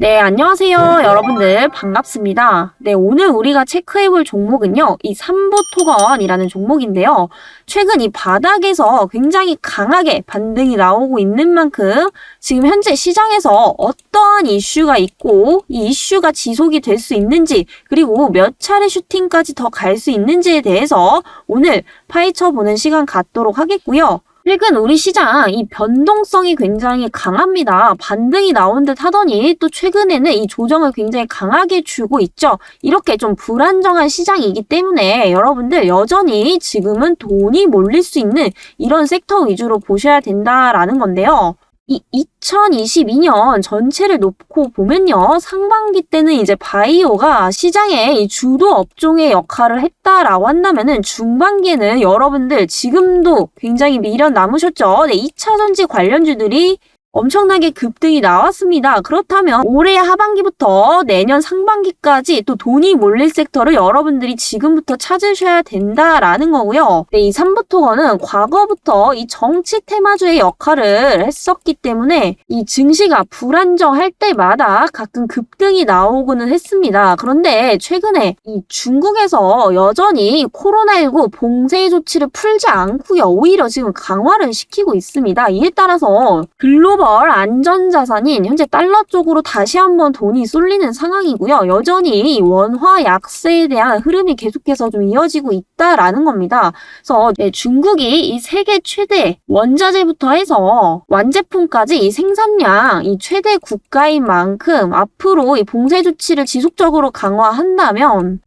네, 안녕하세요. 여러분들 반갑습니다. 네, 오늘 우리가 체크해 볼 종목은요. 이 삼보 토건이라는 종목인데요. 최근 이 바닥에서 굉장히 강하게 반등이 나오고 있는 만큼 지금 현재 시장에서 어떠한 이슈가 있고 이 이슈가 지속이 될 수 있는지 그리고 몇 차례 슈팅까지 더 갈 수 있는지에 대해서 오늘 파헤쳐 보는 시간 갖도록 하겠고요. 최근 우리 시장 이 변동성이 굉장히 강합니다. 반등이 나온 듯 하더니 또 최근에는 이 조정을 굉장히 강하게 주고 있죠. 이렇게 좀 불안정한 시장이기 때문에 여러분들 여전히 지금은 돈이 몰릴 수 있는 이런 섹터 위주로 보셔야 된다라는 건데요. 이 2022년 전체를 놓고 보면요. 상반기 때는 이제 바이오가 시장의 이 주도 업종의 역할을 했다라고 한다면은 중반기에는 여러분들 지금도 굉장히 미련 남으셨죠. 네, 2차 전지 관련주들이 엄청나게 급등이 나왔습니다. 그렇다면 올해 하반기부터 내년 상반기까지 또 돈이 몰릴 섹터를 여러분들이 지금부터 찾으셔야 된다라는 거고요. 네, 이 삼부토건은 과거부터 이 정치 테마주의 역할을 했었기 때문에 이 증시가 불안정할 때마다 가끔 급등이 나오고는 했습니다. 그런데 최근에 이 중국에서 여전히 코로나19 봉쇄 조치를 풀지 않고요. 오히려 지금 강화를 시키고 있습니다. 이에 따라서 글로벌 글로벌 안전자산인 현재 달러 쪽으로 다시 한번 돈이 쏠리는 상황이고요. 여전히 원화 약세에 대한 흐름이 계속해서 좀 이어지고 있다라는 겁니다. 그래서 네, 중국이 이 세계 최대 원자재부터 해서 완제품까지 이 생산량 이 최대 국가인 만큼 앞으로 이 봉쇄 조치를 지속적으로 강화한다면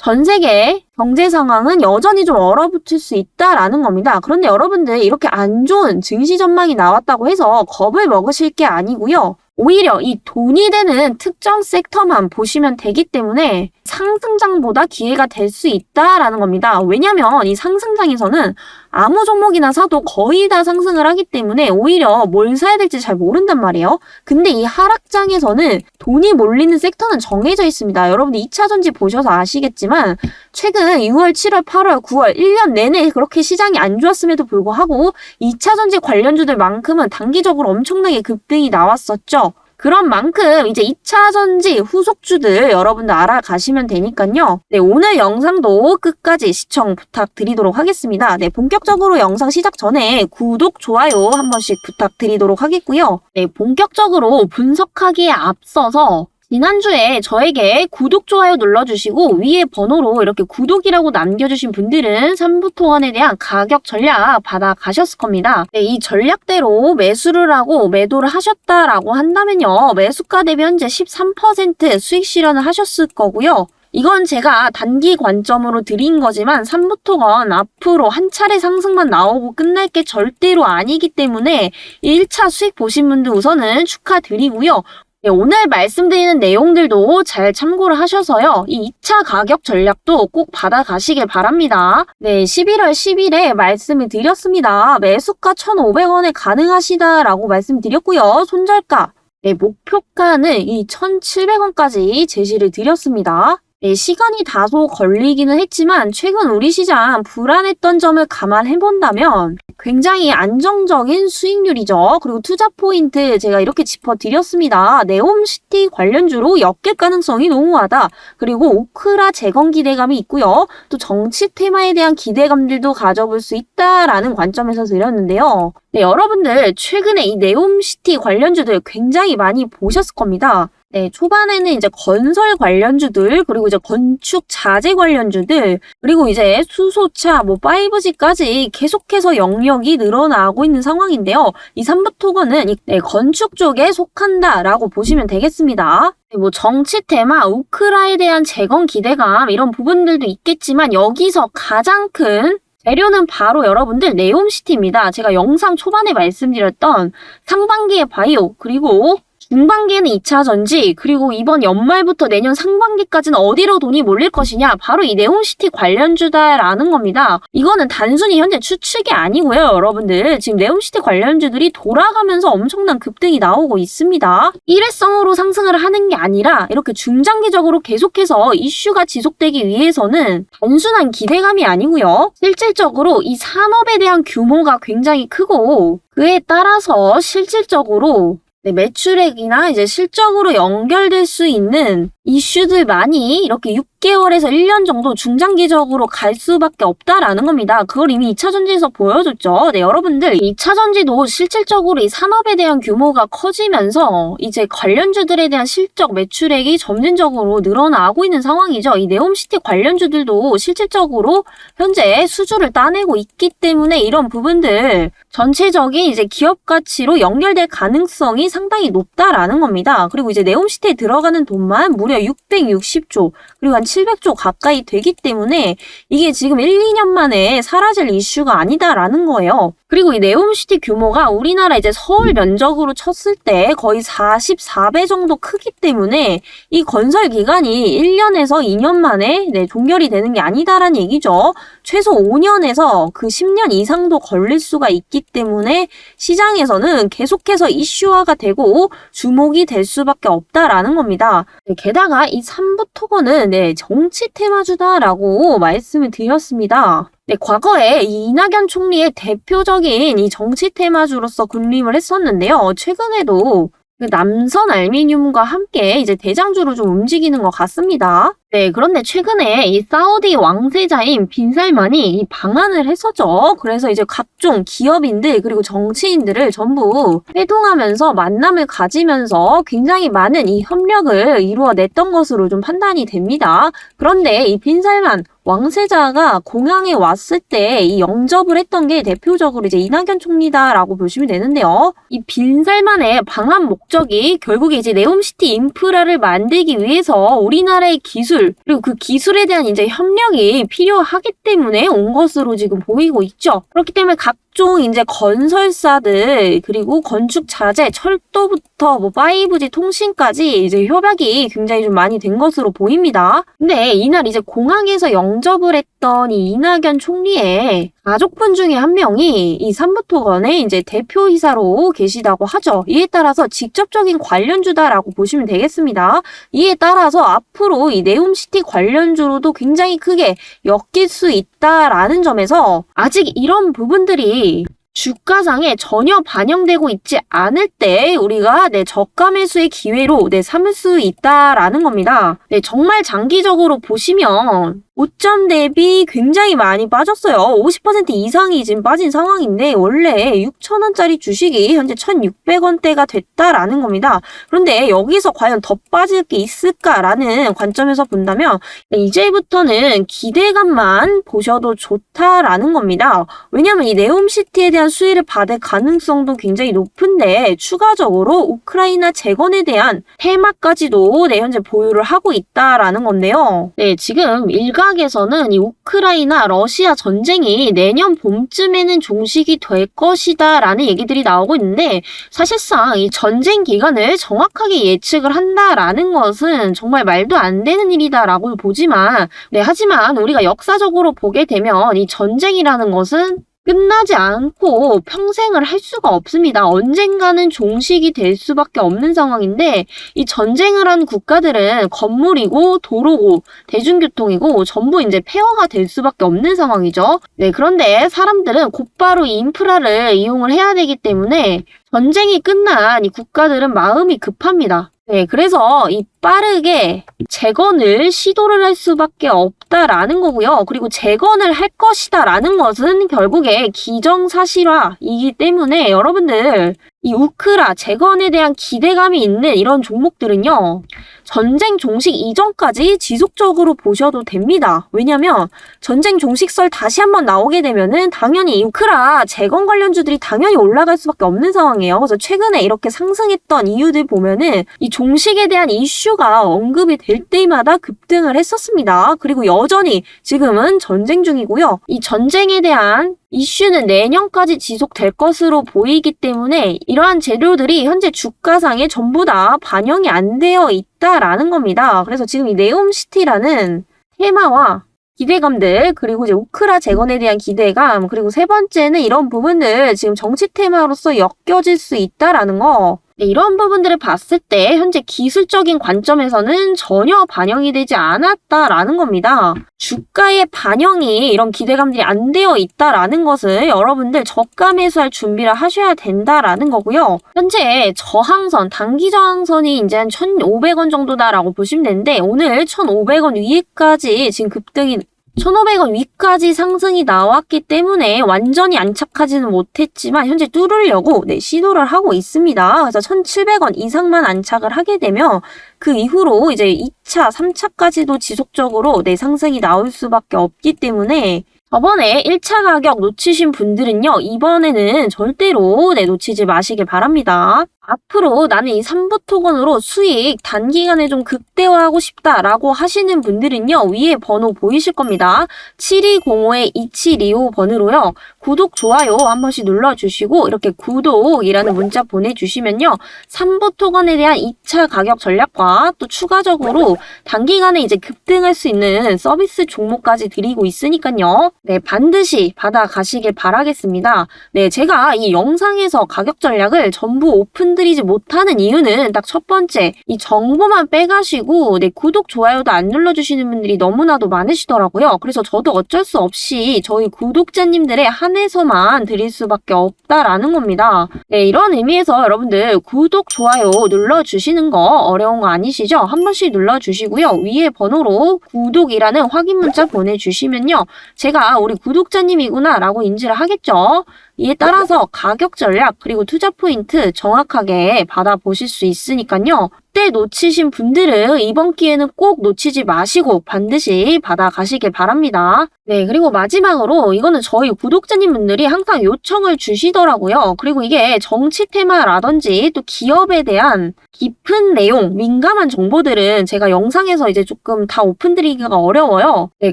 전 세계 경제 상황은 여전히 좀 얼어붙을 수 있다라는 겁니다. 그런데 여러분들 이렇게 안 좋은 증시 전망이 나왔다고 해서 겁을 먹으실 게 아니고요. 오히려 이 돈이 되는 특정 섹터만 보시면 되기 때문에 상승장보다 기회가 될 수 있다라는 겁니다. 왜냐면 이 상승장에서는 아무 종목이나 사도 거의 다 상승을 하기 때문에 오히려 뭘 사야 될지 잘 모른단 말이에요. 근데 이 하락장에서는 돈이 몰리는 섹터는 정해져 있습니다. 여러분들 2차 전지 보셔서 아시겠지만 최근 6월, 7월, 8월, 9월 1년 내내 그렇게 시장이 안 좋았음에도 불구하고 2차 전지 관련주들만큼은 단기적으로 엄청나게 급등이 나왔었죠. 그런 만큼 이제 2차 전지 후속주들 여러분들 알아가시면 되니까요. 네, 오늘 영상도 끝까지 시청 부탁드리도록 하겠습니다. 네, 본격적으로 영상 시작 전에 구독, 좋아요 한 번씩 부탁드리도록 하겠고요. 네, 본격적으로 분석하기에 앞서서 지난주에 저에게 구독, 좋아요 눌러주시고 위에 번호로 이렇게 구독이라고 남겨주신 분들은 삼부토원에 대한 가격 전략 받아가셨을 겁니다. 네, 이 전략대로 매수를 하고 매도를 하셨다라고 한다면요. 매수가 대비 현재 13% 수익 실현을 하셨을 거고요. 이건 제가 단기 관점으로 드린 거지만 삼부토건 앞으로 한 차례 상승만 나오고 끝날 게 절대로 아니기 때문에 1차 수익 보신 분들 우선은 축하드리고요. 네, 오늘 말씀드리는 내용들도 잘 참고를 하셔서요. 이 2차 가격 전략도 꼭 받아가시길 바랍니다. 네, 11월 10일에 말씀을 드렸습니다. 매수가 1,500원에 가능하시다라고 말씀드렸고요. 손절가, 네, 목표가는 이 1,700원까지 제시를 드렸습니다. 네, 시간이 다소 걸리기는 했지만 최근 우리 시장 불안했던 점을 감안해 본다면 굉장히 안정적인 수익률이죠. 그리고 투자 포인트 제가 이렇게 짚어드렸습니다. 네옴시티 관련주로 엮일 가능성이 농후하다. 그리고 오크라 재건 기대감이 있고요. 또 정치 테마에 대한 기대감들도 가져볼 수 있다라는 관점에서 드렸는데요. 네, 여러분들 최근에 이 네옴시티 관련주들 굉장히 많이 보셨을 겁니다. 네, 초반에는 이제 건설 관련주들, 그리고 이제 건축 자재 관련주들, 그리고 이제 수소차, 뭐 5G까지 계속해서 영역이 늘어나고 있는 상황인데요. 이 삼부토건은 네, 건축 쪽에 속한다라고 보시면 되겠습니다. 네, 뭐 정치 테마, 우크라에 대한 재건 기대감 이런 부분들도 있겠지만 여기서 가장 큰 재료는 바로 여러분들 네옴시티입니다. 제가 영상 초반에 말씀드렸던 상반기의 바이오 그리고 중반기에는 2차 전지, 그리고 이번 연말부터 내년 상반기까지는 어디로 돈이 몰릴 것이냐? 바로 이 네온시티 관련주다라는 겁니다. 이거는 단순히 현재 추측이 아니고요, 여러분들. 지금 네온시티 관련주들이 돌아가면서 엄청난 급등이 나오고 있습니다. 일회성으로 상승을 하는 게 아니라 이렇게 중장기적으로 계속해서 이슈가 지속되기 위해서는 단순한 기대감이 아니고요. 실질적으로 이 산업에 대한 규모가 굉장히 크고 그에 따라서 실질적으로 네, 매출액이나 이제 실적으로 연결될 수 있는 이슈들 많이 이렇게 6개월에서 1년 정도 중장기적으로 갈 수밖에 없다라는 겁니다. 그걸 이미 2차 전지에서 보여줬죠. 네, 여러분들 2차 전지도 실질적으로 이 산업에 대한 규모가 커지면서 이제 관련주들에 대한 실적 매출액이 점진적으로 늘어나고 있는 상황이죠. 이 네옴시티 관련주들도 실질적으로 현재 수주를 따내고 있기 때문에 이런 부분들 전체적인 이제 기업 가치로 연결될 가능성이 상당히 높다라는 겁니다. 그리고 이제 네옴시티에 들어가는 돈만 무려 660조 그리고 한 700조 가까이 되기 때문에 이게 지금 1, 2년 만에 사라질 이슈가 아니다라는 거예요. 그리고 이 네옴시티 규모가 우리나라 이제 서울 면적으로 쳤을 때 거의 44배 정도 크기 때문에 이 건설 기간이 1년에서 2년 만에 네, 종결이 되는 게 아니다라는 얘기죠. 최소 5년에서 그 10년 이상도 걸릴 수가 있기 때문에 시장에서는 계속해서 이슈화가 되고 주목이 될 수밖에 없다라는 겁니다. 네, 게다가 이 삼부 토건은 네, 정치 테마주다라고 말씀을 드렸습니다. 네, 과거에 이 이낙연 총리의 대표적인 이 정치 테마주로서 군림을 했었는데요. 최근에도 그 남선 알미늄과 함께 이제 대장주로 좀 움직이는 것 같습니다. 네, 그런데 최근에 이 사우디 왕세자인 빈살만이 이 방한을 했었죠. 그래서 이제 각종 기업인들 그리고 정치인들을 전부 회동하면서 만남을 가지면서 굉장히 많은 이 협력을 이루어냈던 것으로 좀 판단이 됩니다. 그런데 이 빈살만 왕세자가 공항에 왔을 때 이 영접을 했던 게 대표적으로 이제 이낙연 총리다라고 보시면 되는데요. 이 빈살만의 방한 목적이 결국에 이제 네옴시티 인프라를 만들기 위해서 우리나라의 기술 그리고 그 기술에 대한 이제 협력이 필요하기 때문에 온 것으로 지금 보이고 있죠. 그렇기 때문에 각 종 이제 건설사들 그리고 건축 자재, 철도부터 뭐 5G 통신까지 이제 협약이 굉장히 좀 많이 된 것으로 보입니다. 근데 이날 이제 공항에서 영접을 했던 이 이낙연 총리의 가족분 중에 한 명이 이 삼부토건의 이제 대표이사로 계시다고 하죠. 이에 따라서 직접적인 관련주다라고 보시면 되겠습니다. 이에 따라서 앞으로 이 네옴시티 관련주로도 굉장히 크게 엮일 수 있다라는 점에서 아직 이런 부분들 이 주가상에 전혀 반영되고 있지 않을 때 우리가 네, 저가 매수의 기회로 네, 삼을 수 있다라는 겁니다. 네, 정말 장기적으로 보시면 5점 대비 굉장히 많이 빠졌어요. 50% 이상이 지금 빠진 상황인데 원래 6천원짜리 주식이 현재 1,600원대가 됐다라는 겁니다. 그런데 여기서 과연 더 빠질 게 있을까라는 관점에서 본다면 이제부터는 기대감만 보셔도 좋다라는 겁니다. 왜냐하면 이 네옴시티에 대한 수혜를 받을 가능성도 굉장히 높은데 추가적으로 우크라이나 재건에 대한 테마까지도 네, 현재 보유를 하고 있다라는 건데요. 네, 지금 일 각에서는 이 우크라이나 러시아 전쟁이 내년 봄쯤에는 종식이 될 것이다 라는 얘기들이 나오고 있는데 사실상 이 전쟁 기간을 정확하게 예측을 한다라는 것은 정말 말도 안 되는 일이다 라고 보지만 네, 하지만 우리가 역사적으로 보게 되면 이 전쟁이라는 것은 끝나지 않고 평생을 할 수가 없습니다. 언젠가는 종식이 될 수밖에 없는 상황인데 이 전쟁을 한 국가들은 건물이고 도로고 대중교통이고 전부 이제 폐허가 될 수밖에 없는 상황이죠. 네, 그런데 사람들은 곧바로 이 인프라를 이용을 해야 되기 때문에 전쟁이 끝난 이 국가들은 마음이 급합니다. 네, 그래서 이 빠르게 재건을 시도를 할 수밖에 없다라는 거고요. 그리고 재건을 할 것이다라는 것은 결국에 기정사실화이기 때문에 여러분들 이 우크라 재건에 대한 기대감이 있는 이런 종목들은요. 전쟁 종식 이전까지 지속적으로 보셔도 됩니다. 왜냐면 전쟁 종식설 다시 한번 나오게 되면은 당연히 이 우크라 재건 관련주들이 당연히 올라갈 수밖에 없는 상황이에요. 그래서 최근에 이렇게 상승했던 이유들 보면은 이 종식에 대한 이슈가 언급이 될 때마다 급등을 했었습니다. 그리고 여전히 지금은 전쟁 중이고요. 이 전쟁에 대한 이슈는 내년까지 지속될 것으로 보이기 때문에 이러한 재료들이 현재 주가상에 전부 다 반영이 안 되어 있다라는 겁니다. 그래서 지금 이 네옴시티라는 테마와 기대감들 그리고 이제 우크라 재건에 대한 기대감 그리고 세 번째는 이런 부분들 지금 정치 테마로서 엮여질 수 있다라는 거 네, 이런 부분들을 봤을 때 현재 기술적인 관점에서는 전혀 반영이 되지 않았다라는 겁니다. 주가의 반영이 이런 기대감들이 안 되어 있다라는 것을 여러분들 저가 매수할 준비를 하셔야 된다라는 거고요. 현재 저항선, 단기 저항선이 이제 한 1,500원 정도다라고 보시면 되는데 오늘 1,500원 위에까지 지금 급등이 1,500원 위까지 상승이 나왔기 때문에 완전히 안착하지는 못했지만 현재 뚫으려고 네, 시도를 하고 있습니다. 그래서 1,700원 이상만 안착을 하게 되면 그 이후로 이제 2차, 3차까지도 지속적으로 네, 상승이 나올 수밖에 없기 때문에 저번에 1차 가격 놓치신 분들은요, 이번에는 절대로 네, 놓치지 마시길 바랍니다. 앞으로 나는 이 3부 토건으로 수익 단기간에 좀 극대화하고 싶다라고 하시는 분들은요, 위에 번호 보이실 겁니다. 7205-2725 번호로요, 구독, 좋아요 한 번씩 눌러주시고, 이렇게 구독이라는 문자 보내주시면요, 3부 토건에 대한 2차 가격 전략과 또 추가적으로 단기간에 이제 급등할 수 있는 서비스 종목까지 드리고 있으니까요, 네, 반드시 받아가시길 바라겠습니다. 네, 제가 이 영상에서 가격 전략을 전부 오픈 드리지 못하는 이유는 딱 첫 번째, 이 정보만 빼가시고, 네, 구독, 좋아요도 안 눌러주시는 분들이 너무나도 많으시더라고요. 그래서 저도 어쩔 수 없이 저희 구독자님들의 한해서만 드릴 수밖에 없다라는 겁니다. 네, 이런 의미에서 여러분들 구독, 좋아요 눌러주시는 거 어려운 거 아니시죠? 한 번씩 눌러주시고요. 위에 번호로 구독이라는 확인 문자 보내주시면요. 제가 우리 구독자님이구나 라고 인지를 하겠죠. 이에 따라서 가격 전략 그리고 투자 포인트 정확하게 받아보실 수 있으니까요. 그때 놓치신 분들은 이번 기회는 꼭 놓치지 마시고 반드시 받아가시길 바랍니다. 네, 그리고 마지막으로 이거는 저희 구독자님 분들이 항상 요청을 주시더라고요. 그리고 이게 정치 테마라든지 또 기업에 대한 깊은 내용, 민감한 정보들은 제가 영상에서 이제 조금 다 오픈드리기가 어려워요. 네,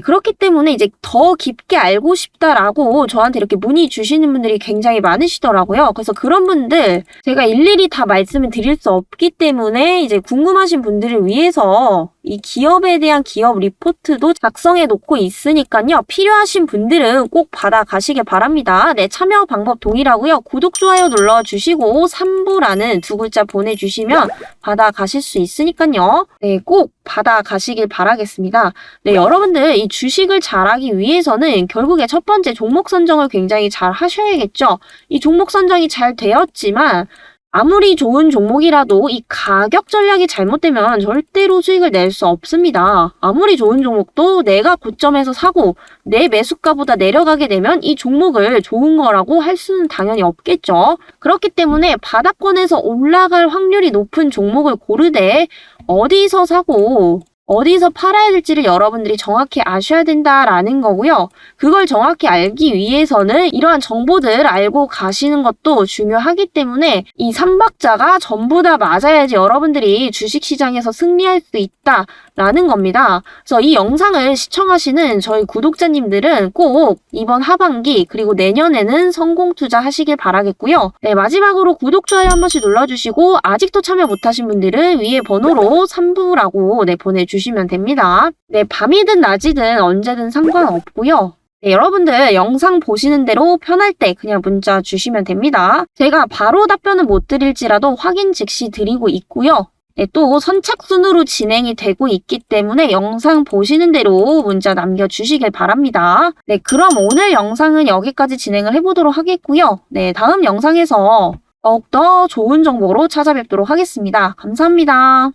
그렇기 때문에 이제 더 깊게 알고 싶다라고 저한테 이렇게 문의 주시는 분들이 굉장히 많으시더라고요. 그래서 그런 분들 제가 일일이 다 말씀을 드릴 수 없기 때문에 이제 궁금하신 분들을 위해서 이 기업에 대한 기업 리포트도 작성해 놓고 있으니까요. 필요하신 분들은 꼭 받아가시길 바랍니다. 네, 참여 방법 동일하고요. 구독, 좋아요 눌러주시고 3부라는 두 글자 보내주시면 받아가실 수 있으니까요. 네, 꼭 받아가시길 바라겠습니다. 네, 여러분들 이 주식을 잘하기 위해서는 결국에 첫 번째 종목 선정을 굉장히 잘 하셔야겠죠. 이 종목 선정이 잘 되었지만 아무리 좋은 종목이라도 이 가격 전략이 잘못되면 절대로 수익을 낼 수 없습니다. 아무리 좋은 종목도 내가 고점에서 사고 내 매수가보다 내려가게 되면 이 종목을 좋은 거라고 할 수는 당연히 없겠죠. 그렇기 때문에 바닥권에서 올라갈 확률이 높은 종목을 고르되 어디서 사고 어디서 팔아야 될지를 여러분들이 정확히 아셔야 된다라는 거고요. 그걸 정확히 알기 위해서는 이러한 정보들 알고 가시는 것도 중요하기 때문에 이 삼박자가 전부 다 맞아야지 여러분들이 주식시장에서 승리할 수 있다라는 겁니다. 그래서 이 영상을 시청하시는 저희 구독자님들은 꼭 이번 하반기 그리고 내년에는 성공 투자하시길 바라겠고요. 네, 마지막으로 구독, 좋아요 한 번씩 눌러주시고 아직도 참여 못하신 분들은 위에 번호로 3부라고 네, 보내주시면 주시면 됩니다. 네, 밤이든 낮이든 언제든 상관없고요. 네, 여러분들 영상 보시는 대로 편할 때 그냥 문자 주시면 됩니다. 제가 바로 답변을 못 드릴지라도 확인 즉시 드리고 있고요. 네, 또 선착순으로 진행이 되고 있기 때문에 영상 보시는 대로 문자 남겨주시길 바랍니다. 네, 그럼 오늘 영상은 여기까지 진행을 해보도록 하겠고요. 네, 다음 영상에서 더욱더 좋은 정보로 찾아뵙도록 하겠습니다. 감사합니다.